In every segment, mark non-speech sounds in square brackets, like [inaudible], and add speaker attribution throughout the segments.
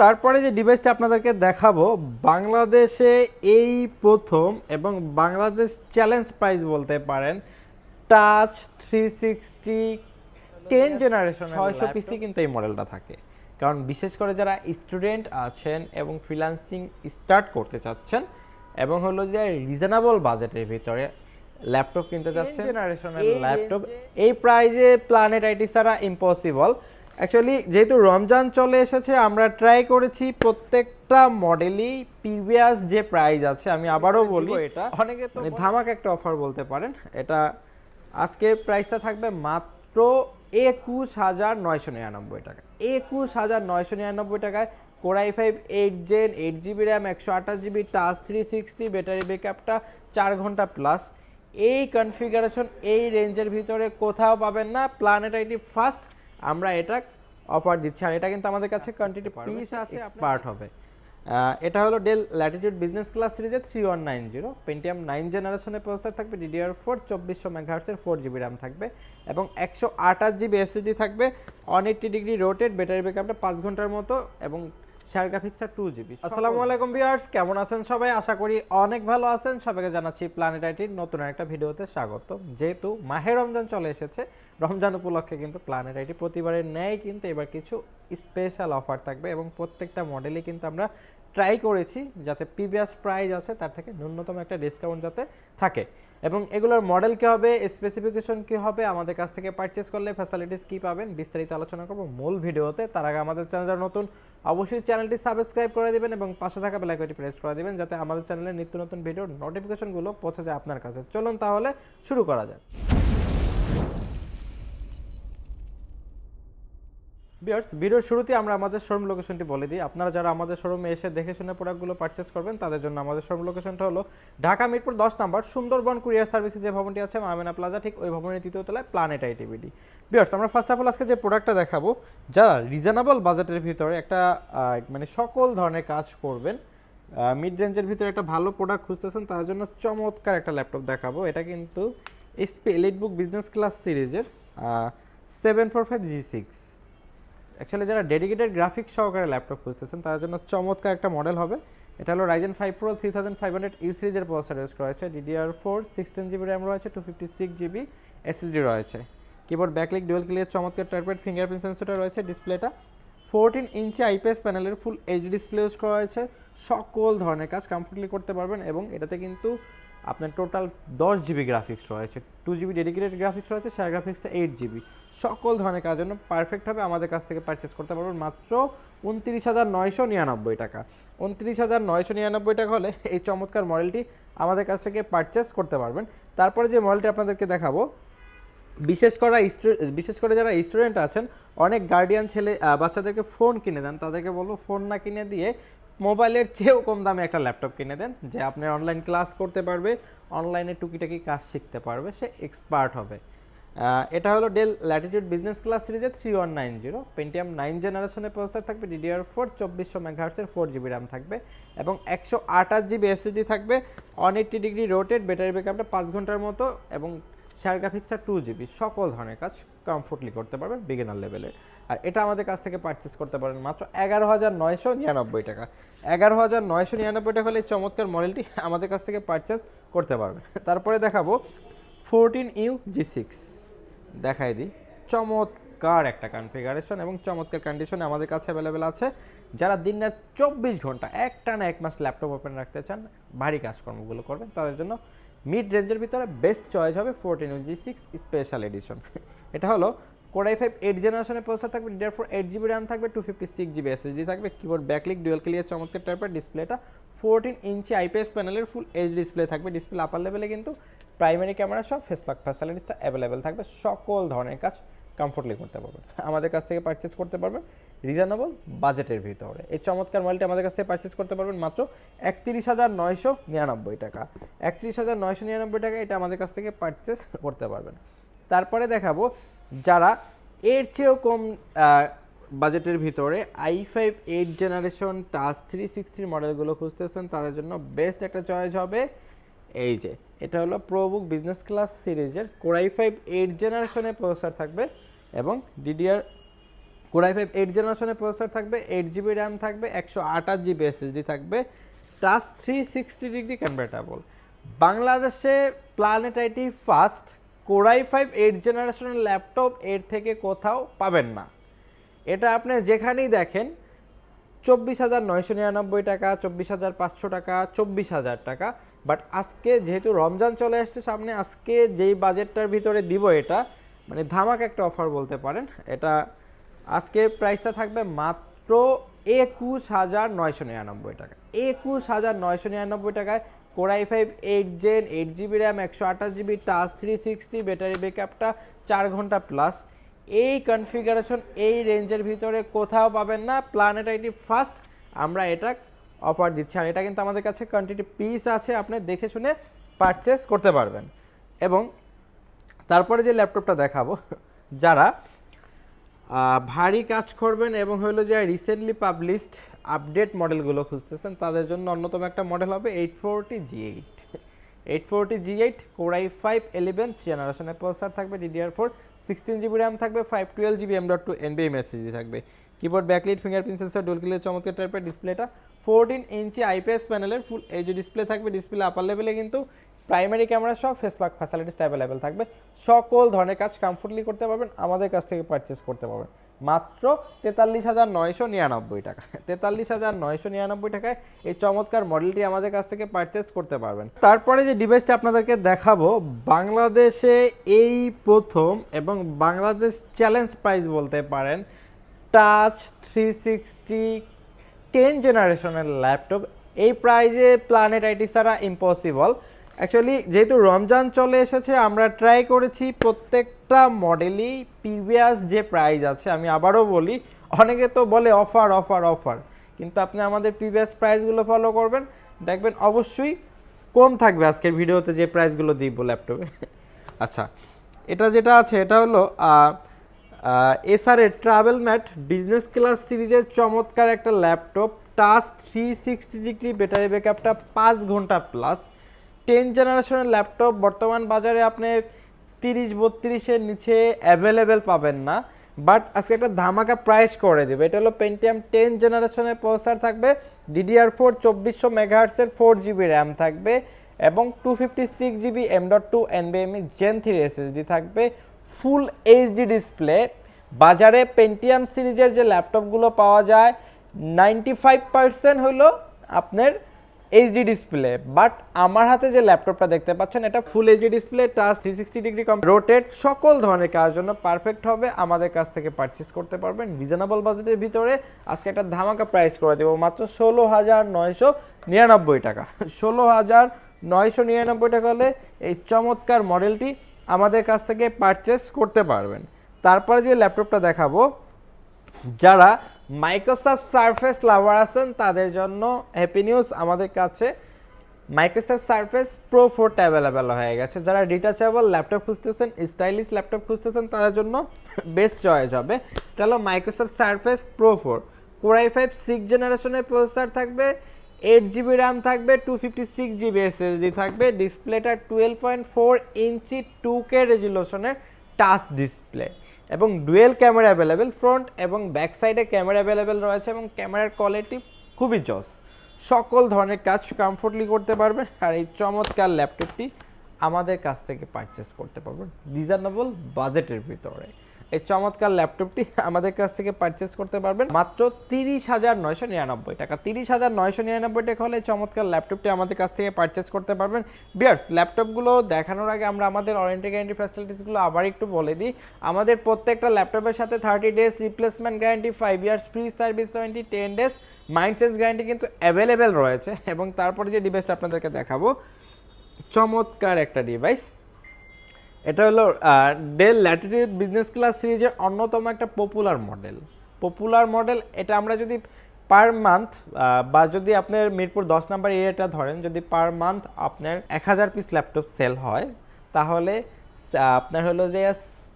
Speaker 1: তারপরে যে ডিভাইসটা আপনাদেরকে দেখাবো বাংলাদেশে এই প্রথম এবং বাংলাদেশ চ্যালেঞ্জ প্রাইস বলতে পারেন touch three sixty ten generation ছয়শো পিসি কিন্তু এই মডেলটা থাকে। কারণ বিশেষ করে যারা স্টুডেন্ট আছেন এবং ফ্রিলান্সিং স্টার্ট করতে চাচ্ছেন এবং হলো যে রিজনেবল বাজেটের ভিতরে ল্যাপটপ কিনতে যাচ্ছেন জেনারেশনের ল্যাপটপ এই প্রাইজে প্ল্যানেট আইটি ছাড়া ইম্পসিবল অ্যাকচুয়ালি যেহেতু রমজান চলে এসেছে আমরা ট্রাই করেছি প্রত্যেকটা মডেলই প্রিভিয়াস যে প্রাইস আছে আমি আবারও বলি এটা। অনেকে তো ধামাক একটা অফার বলতে পারেন। এটা আজকে প্রাইসটা থাকবে মাত্র একুশ হাজার নয়শো নিরানব্বই টাকা। একুশ হাজার নয়শো নিরানব্বই টাকায় core i five eight gen eight GB RAM একশো আঠাশ GB touch three sixty battery ব্যাকআপটা চার ঘণ্টা প্লাস এই কনফিগারেশন এই রেঞ্জের ভিতরে কোথাও পাবেন না। প্ল্যানেট আইটি ফার্স্ট আমরা এটা অফার দিচ্ছি। আর এটা কিন্তু আমাদের কাছে কোয়ান্টিটি পিস আছে পার্ট হবে। এটা হলো ডেল ল্যাটিটিউড বিজনেস ক্লাস সিরিজের three one nine zero Pentium nine জেনারেশনের প্রসেসর থাকবে ডিডিআর ফোর চব্বিশশো মেগাহার্সের ফোর জিবি র্যাম থাকবে এবং একশো আঠাশ জিবি এসএসডি থাকবে। On eighty degree rotated battery ব্যাকআপটা পাঁচ ঘণ্টার মতো এবং শেয়ার গ্রাফিক্সটা টু জিবি আসসালামু আলাইকুম ভিউয়ার্স কেমন আছেন সবাই? আশা করি অনেক ভালো আছেন। সবাইকে জানাচ্ছি প্ল্যানেট আইটির নতুন একটা ভিডিওতে স্বাগত যেহেতু মাহে রমজান চলে এসেছে, রমজান উপলক্ষে কিন্তু প্ল্যানেট আইটি প্রতিবারের ন্যায় কিন্তু এবার কিছু স্পেশাল অফার থাকবে এবং প্রত্যেকটা মডেলই কিন্তু আমরা ট্রাই করেছি যাতে প্রিভিয়াস প্রাইস আছে, তার থেকে ন্যূনতম একটা ডিসকাউন্ট যাতে থাকে। এবং এগুলোর মডেল কী হবে স্পেসিফিকেশন কী হবে, আমাদের কাছ থেকে পারচেস করলে ফ্যাসিলিটিস কী পাবেন, বিস্তারিত আলোচনা করব মূল ভিডিওতে। তার আগে আমাদের চ্যানেলটা নতুন, অবশ্যই চ্যানেলটি সাবস্ক্রাইব করে দিবেন এবং পাশে থাকা বেল আইকনটি প্রেস করে দিবেন, যাতে আমাদের চ্যানেলের নিত্য নতুন ভিডিওর নোটিফিকেশনগুলো পৌঁছে যায় আপনার কাছে। চলুন তাহলে শুরু করা যাক। বিয়ার্স ভিডিওর শুরুতে আমরা আমাদের শোরুম লোকেশনটি বলে দিই। আপনারা যারা আমাদের শোরুমে এসে দেখে শুনে প্রোডাক্টগুলো পারচেস করবেন, তাদের জন্য আমাদের শোরুম লোকেশনটা হলো ঢাকা মিরপুর দশ নম্বর সুন্দরবন কুরিয়ার সার্ভিসে যে ভবনটি আছে, মামেনা প্লাজা, ঠিক ওই ভবনের তৃতীয় তলায় প্ল্যানেট আইটিভিডি বিয়ার্স আমরা ফার্স্ট অফ অল আজকে যে প্রোডাক্টটা দেখাবো, যারা রিজনেবল বাজেটের ভিতরে একটা মানে সকল ধরনের কাজ করবেন মিড রেঞ্জের ভিতরে একটা ভালো প্রোডাক্ট খুঁজতেছেন, তার জন্য চমৎকার একটা ল্যাপটপ দেখাবো। এটা কিন্তু এসপি এলিটবুক বিজনেস ক্লাস সিরিজের seven four five G six actually যারা ডেডিকেটেড গ্রাফিক্স সহকারে ল্যাপটপ খুঁজতেছেন তার জন্য চমৎকার একটা মডেল হবে। এটা হলো Ryzen five pro three thousand five hundred U সিরিজের প্রসেসর ইউজ করা হয়েছে। DDR four sixteen GB RAM রয়েছে two fifty six GB SSD রয়েছে। কিবোর্ড ব্যাকলিক ডুয়েল ক্লিয়ার চমৎকার টাইপের ফিঙ্গারপ্রিন্ট সেন্সরটা রয়েছে ডিসপ্লেটা ফোরটিন ইঞ্চি আইপিএস প্যানেলের ফুল এইচডি ডিসপ্লে ইউজ করা হয়েছে। সকল ধরনের কাজ কমফোর্টলি করতে পারবেন এবং এটাতে কিন্তু আপনার টোটাল দশ জিবি গ্রাফিক্স রয়েছে টু জিবি ডেডিকেটেড গ্রাফিক্স রয়েছে শেয়ার গ্রাফিক্সটা এইট জিবি সকল ধরনের কাজের জন্য পারফেক্ট হবে, আমাদের কাছ থেকে পারচেস করতে পারবেন মাত্র উনত্রিশ হাজার নয়শো নিরানব্বই টাকা। উনত্রিশ হাজার নয়শো নিরানব্বই টাকা হলে এই চমৎকার মডেলটি আমাদের কাছ থেকে পারচেস করতে পারবেন। তারপরে যে মডেলটি আপনাদেরকে দেখাবো, বিশেষ করে বিশেষ করে যারা স্টুডেন্ট আছেন, অনেক গার্ডিয়ান ছেলে বাচ্চাদেরকে ফোন কিনে দেন, তাদেরকে বলব ফোন না কিনে দিয়ে মোবাইলের চেয়েও কম দামে একটা ল্যাপটপ কিনে দেন, যে আপনি অনলাইন ক্লাস করতে পারবে অনলাইনে টুকিটাকি কাজ শিখতে পারবে, সে এক্সপার্ট হবে। এটা হলো ডেল ল্যাটিটিউড বিজনেস ক্লাস সিরিজের three one nine zero Pentium nine জেনারেশনের প্রসেসর থাকবে ডিডিআর ফোর চব্বিশশো মেগাহার্সের ফোর জিবি র্যাম থাকবে, এবং একশো আঠাশ জিবি এসএসডি থাকবে on eighty degree rotated battery ব্যাকআপটা পাঁচ ঘণ্টার মতো, এবং শেয়ার গ্রাফিক্সটা টু জিবি সকল ধরনের কাজ কমফোর্টলি করতে পারবেন বিগিনার লেভেলে আর এটা আমাদের কাছ থেকে পারচেস করতে পারেন মাত্র এগারো হাজার নয়শো নিরানব্বই টাকা। এগারো হাজার নয়শো নিরানব্বই টাকা হলে এই চমৎকার মডেলটি আমাদের কাছ থেকে পারচেস করতে পারবে তারপরে দেখাবো ফোরটিন ইউ জি সিক্স দেখাই দিই। চমৎকার একটা কনফিগারেশন এবং চমৎকার কন্ডিশনে আমাদের কাছে অ্যাভেলেবেল আছে। যারা দিন রাত চব্বিশ ঘণ্টা একটা না এক মাস ল্যাপটপ ওপেন রাখতে চান, ভারী কাজকর্মগুলো করবেন, তাদের জন্য মিড রেঞ্জের ভিতরে বেস্ট চয়েস হবে fourteen G six special edition এটা হলো কোডাই ফাইভ এইট জেনারেশনের প্রসেসর থাকবে DDR four eight GB RAM থাকবে two fifty six GB SSD থাকবে কিবোর্ড ব্যাকলিক ডুয়েল ক্লিয়ার চমৎকার টাইপের ডিসপ্লেটা ফোরটিন ইঞ্চি আইপিএস প্যানেলের ফুল এইচ ডিসপ্লে থাকবে ডিসপ্লে আপার লেভেলে কিন্তু প্রাইমারি ক্যামেরা সব ফেসলক ফ্যাসিলিটিসটা অ্যাভেলেবেল থাকবে, সকল ধরনের কাজ কমফোর্টলি করতে পারবেন আমাদের কাছ থেকে পারচেস করতে পারবেন রিজনেবল বাজেটের ভিতরে। এই চমৎকার মোবাইলটি আমাদের কাছ থেকে পারচেস করতে পারবেন মাত্র একত্রিশ হাজার নয়শো নিরানব্বই টাকা। একত্রিশ হাজার নয়শো নিরানব্বই টাকা এটা আমাদের কাছ থেকে পারচেস করতে পারবেন। তারপরে দেখাবো যারা এর চেয়েও কম বাজেটের ভিতরে I five eight generation touch three সিক্সটির মডেলগুলো খুঁজতেছেন, তাদের জন্য বেস্ট একটা চয়েস হবে এই যে, এটা হলো প্রোবুক বিজনেস ক্লাস সিরিজের কোরাই ফাইভ এইট জেনারেশনের প্রসেসর থাকবে এবং DDR core i five eight জেনারেশনের প্রসেসর থাকবে এইট জিবি র্যাম থাকবে, একশো আঠাশ জিবি এসএসডি থাকবে touch three sixty degree convertible বাংলাদেশে Planet IT first core i five eight জেনারেশনের ল্যাপটপ এর থেকে কোথাও পাবেন না। এটা আপনি যেখানেই দেখেন, চব্বিশ হাজার নয়শো নিরানব্বই টাকা, চব্বিশ হাজার পাঁচশো টাকা, চব্বিশ হাজার টাকা বাট আজকে যেহেতু রমজান চলে আসছে সামনে, আজকে যেই বাজেটটার ভিতরে দিব এটা মানে ধামাক একটা অফার বলতে পারেন, এটা আজকে প্রাইসটা থাকবে মাত্র একুশ হাজার নয়শো নিরানব্বই টাকা। একুশ হাজার নয়শো নিরানব্বই টাকায় core i five eight gen eight GB RAM একশো আঠাশ GB touch three sixty battery ব্যাকআপটা চার ঘণ্টা প্লাস এই কনফিগারেশন এই রেঞ্জের ভিতরে কোথাও পাবেন না প্ল্যানেট আইটি ফার্স্ট আমরা এটা অফার দিচ্ছে আর এটা কিন্তু আমাদের কাছে কোয়ান্টিটি পিস আছে, আপনি দেখে শুনে পারচেস করতে পারবেন। এবং তারপরে যে ল্যাপটপটা দেখাবো, [laughs] যারা ভারী কাজ করবেন এবং হলো যে রিসেন্টলি পাবলিশড আপডেট মডেলগুলো খুঁজতেছেন, তাদের জন্য অন্যতম একটা মডেল হবে eight forty G eight eight forty G eight core i five eleven জেনারেশনের প্রসেসর থাকবে DDR four sixteen GB RAM থাকবে five twelve GB M dot two এনবিএম SSD থাকবে। Keyboard backlit fingerprint sensor dual cooler চমৎকার টাইপের ডিসপ্লেটা fourteen inch IPS প্যানেলের full H display থাকবে, display upper লেভেলে কিন্তু প্রাইমারি ক্যামেরা সব ফেস লক ফ্যাসিলিটিস অ্যাভেলেবেল থাকবে। সকল ধরনের কাজ কমফোর্টলি করতে পারবেন, আমাদের কাছ থেকে পারচেস করতে পারবেন। মাত্র তেতাল্লিশ হাজার নয়শো নিরানব্বই টাকা। তেতাল্লিশ হাজার নয়শো নিরানব্বই টাকায় এই চমৎকার মডেলটি আমাদের কাছ থেকে পারচেস করতে পারবেন। তারপরে যে ডিভাইসটা আপনাদেরকে দেখাবো, বাংলাদেশে এই প্রথম এবং বাংলাদেশ চ্যালেঞ্জ প্রাইস বলতে পারেন টাচ থ্রি সিক্সটি টেন জেনারেশনের ল্যাপটপ, এই প্রাইজে প্ল্যানেট আইটি ছাড়া ইম্পসিবল অ্যাকচুয়ালি যেহেতু রমজান চলে এসেছে, আমরা ট্রাই করেছি প্রত্যেকটা মডেলই প্রিভিয়াস যে প্রাইস আছে, আমি আবারও বলি, অনেকে তো বলে অফার অফার অফার কিন্তু আপনি আমাদের প্রিভিয়াস প্রাইসগুলো ফলো করবেন, দেখবেন অবশ্যই কম থাকবে আজকের ভিডিওতে যে প্রাইসগুলো দিব ল্যাপটপে। আচ্ছা এটা যেটা আছে, এটা হলো এসআরের ট্রাভেল ম্যাট বিজনেস ক্লাস সিরিজের চমৎকার একটা laptop touch three sixty degree battery ব্যাকআপটা পাঁচ ঘণ্টা প্লাস টেন জেনারেশনের ল্যাপটপ বর্তমান বাজারে আপনি তিরিশ বত্রিশের নিচে অ্যাভেলেবেল পাবেন না। বাট আজকে একটা ধামাকা প্রাইস করে দেবে। এটা হলো পেন্টিয়াম টেন জেনারেশনের প্রসেসর থাকবে ডিডিআর ফোর চব্বিশশো মেগাহার্টসের ফোর জিবি র্যাম থাকবে এবং two fifty six GB M dot two এনবিএমই gen three SSD থাকবে। Full HD display. বাজারে পেন্টিয়াম সিরিজের যে ল্যাপটপগুলো পাওয়া যায় নাইনটি ফাইভ পার্সেন্ট হলো আপনার এইচডি ডিসপ্লে। বাট আমার হাতে যে ল্যাপটপটা দেখতে পাচ্ছেন, এটা full HD display touch three sixty degree কম রোটেট সকল ধরনের কাজের জন্য পারফেক্ট হবে। আমাদের কাছ থেকে পারচেস করতে পারবেন রিজনেবল বাজেটের ভিতরে। আজকে একটা ধামাকা প্রাইস করে দেবো, মাত্র ষোলো হাজার নয়শো নিরানব্বই টাকা। ষোলো হাজার নয়শো নিরানব্বই টাকা হলে এই চমৎকার মডেলটি আমাদের কাছ থেকে পারচেস করতে পারবেন। তারপরে যে ল্যাপটপটা দেখাবো, যারা মাইক্রোসফট সারফেস লাভার আছেন, তাদের জন্য হ্যাপি নিউজ আমাদের কাছে। মাইক্রোসফট সারফেস প্রো ফোরটা অ্যাভেলেবেল হয়ে গেছে। যারা ডিটাচেবল ল্যাপটপ খুঁজতেছেন স্টাইলিশ ল্যাপটপ খুঁজতেছেন, তাদের জন্য বেস্ট চয়েস হবে। এটা হলো Microsoft Surface Pro four core i five six জেনারেশনের প্রসেসর থাকবে। এইট জিবি র্যাম থাকবে two fifty six GB SSD থাকবে ডিসপ্লেটা twelve point four inch two K রেজুলেশনের touch display এবং ডুয়েল ক্যামেরা অ্যাভেলেবেল ফ্রন্ট এবং ব্যাক সাইডে ক্যামেরা অ্যাভেলেবেল রয়েছে এবং ক্যামেরার কোয়ালিটি খুবই জস। সকল ধরনের কাজ কমফোর্টলি করতে পারবেন আর এই চমৎকার ল্যাপটপটি আমাদের কাছ থেকে পারচেস করতে পারবেন। রিজনেবল বাজেটের ভিতরে। এই চমৎকার ল্যাপটপটি আমাদের কাছ থেকে পারচেস করতে পারবেন মাত্র তিরিশ হাজার নয়শো নিরানব্বই টাকা। তিরিশ হাজার নয়শো নিরানব্বই টাকা হলে চমৎকার ল্যাপটপটি আমাদের কাছ থেকে পারচেস করতে পারবেন। বিয়ার্স ল্যাপটপগুলো দেখানোর আগে আমরা আমাদের ওয়ারেন্টি গ্যারান্টি ফ্যাসিলিটিসগুলো আবার একটু বলে দিই। আমাদের প্রত্যেকটা ল্যাপটপের সাথে thirty days replacement guarantee five years free service warranty ten days mind মাইন্ডসেস guarantee কিন্তু অ্যাভেলেবেল রয়েছে। এবং তারপরে যে ডিভাইসটা আপনাদেরকে দেখাবো, চমৎকার একটা ডিভাইস এটা হলো ডেল ল্যাটিটিউড বিজনেস ক্লাস সিরিজের অন্যতম একটা পপুলার মডেল পপুলার মডেল এটা আমরা যদি পার মান্থ বা যদি আপনার মিরপুর দশ নাম্বার এরিয়াটা ধরেন, যদি পার মান্থ আপনার এক হাজার পিস ল্যাপটপ সেল হয়, তাহলে আপনার হলো যে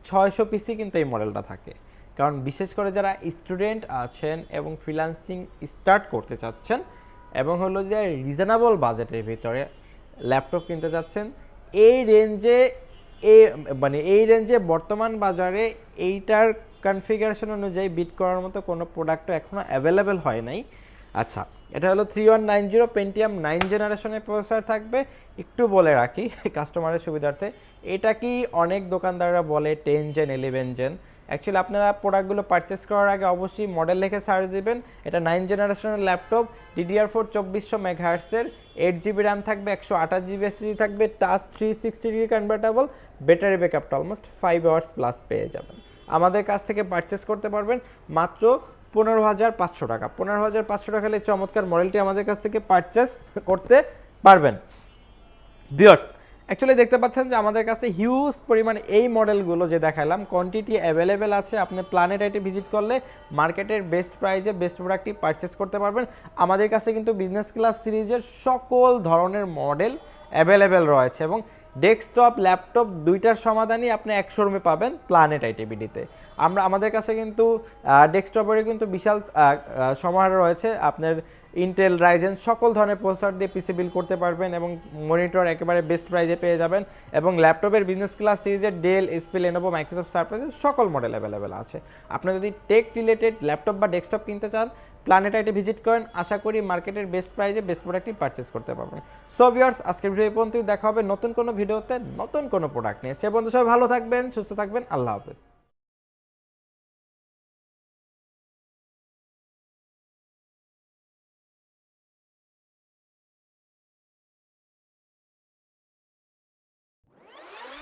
Speaker 1: ছয়শো পিসই কিন্তু এই মডেলটা থাকে। কারণ বিশেষ করে যারা স্টুডেন্ট আছেন এবং ফ্রিল্যান্সিং স্টার্ট করতে চাচ্ছেন, এবং হলো যে রিজনেবল বাজেটের ভিতরে ল্যাপটপ কিনতে চাচ্ছেন, এই রেঞ্জে এ মানে এই রেঞ্জে বর্তমান বাজারে এইটার কনফিগারেশন অনুযায়ী বিট করার মতো কোনো প্রোডাক্টও এখনও অ্যাভেলেবেল হয় নাই। আচ্ছা এটা হলো three one nine zero Pentium nine জেনারেশনের প্রসেসর থাকবে। একটু বলে রাখি কাস্টমারের সুবিধার্থে। এটা কি অনেক দোকানদাররা বলে ten gen eleven gen actually আপনারা প্রোডাক্টগুলো পারচেস করার আগে অবশ্যই মডেল লিখে সার্চ দিবেন। এটা নাইন জেনারেশনের ল্যাপটপ ডিডিআর ফোর চব্বিশশো মেঘাহার্সের এইট জিবি র্যাম থাকবে, একশো আঠাশ জিবি এসএসডি থাকবে touch three sixty degree convertible battery ব্যাকআপটা almost five hours plus পেয়ে যাবেন। আমাদের কাছ থেকে পারচেস করতে পারবেন মাত্র পনেরো হাজার পাঁচশো টাকা। পনেরো হাজার পাঁচশো টাকা হলে চমৎকার মডেলটি আমাদের কাছ থেকে পারচেস করতে পারবেন। ভিউয়ার্স অ্যাকচুয়ালি দেখতে পাচ্ছেন যে আমাদের কাছে হিউজ পরিমাণে এই মডেলগুলো যে দেখালাম কোয়ান্টিটি অ্যাভেলেবেল আছে, আপনি প্ল্যানেট আইটি ভিজিট করলে মার্কেটের বেস্ট প্রাইজে বেস্ট প্রোডাক্টটি পারচেস করতে পারবেন। আমাদের কাছে কিন্তু বিজনেস ক্লাস সিরিজের সকল ধরনের মডেল অ্যাভেলেবেল রয়েছে এবং ডেস্কটপ ল্যাপটপ দুইটার সমাধানই আপনি একশো রুমে পাবেন প্ল্যানেট আইটিভিডিতে আমরা, আমাদের কাছে কিন্তু ডেস্কটপেরও কিন্তু বিশাল সমাহার রয়েছে। আপনার ইন্টেল রাইজেন সকল ধরনের প্রসেসর দিয়ে পিসি বিল করতে পারবেন এবং মনিটর একেবারে বেস্ট প্রাইজে পেয়ে যাবেন এবং ল্যাপটপের বিজনেস ক্লাস সিরিজের ডেল এসপি লেনোভো মাইক্রোসফট সারপ্রাইজের সকল মডেল অ্যাভেলেবেল আছে। আপনি যদি টেক রিলেটেড ল্যাপটপ বা ডেস্কটপ কিনতে চান প্ল্যানেট আইটে ভিজিট করেন। আশা করি মার্কেটের বেস্ট প্রাইজে বেস্ট প্রোডাক্টটি পারচেস করতে পারবেন। সো ভিউয়ার্স আজকের ভিডিও পর্যন্তই। দেখা হবে নতুন কোনো ভিডিওতে নতুন কোনো প্রোডাক্ট নিয়ে। সে পর্যন্ত সবাই ভালো থাকবেন, সুস্থ থাকবেন। আল্লাহ হাফেজ।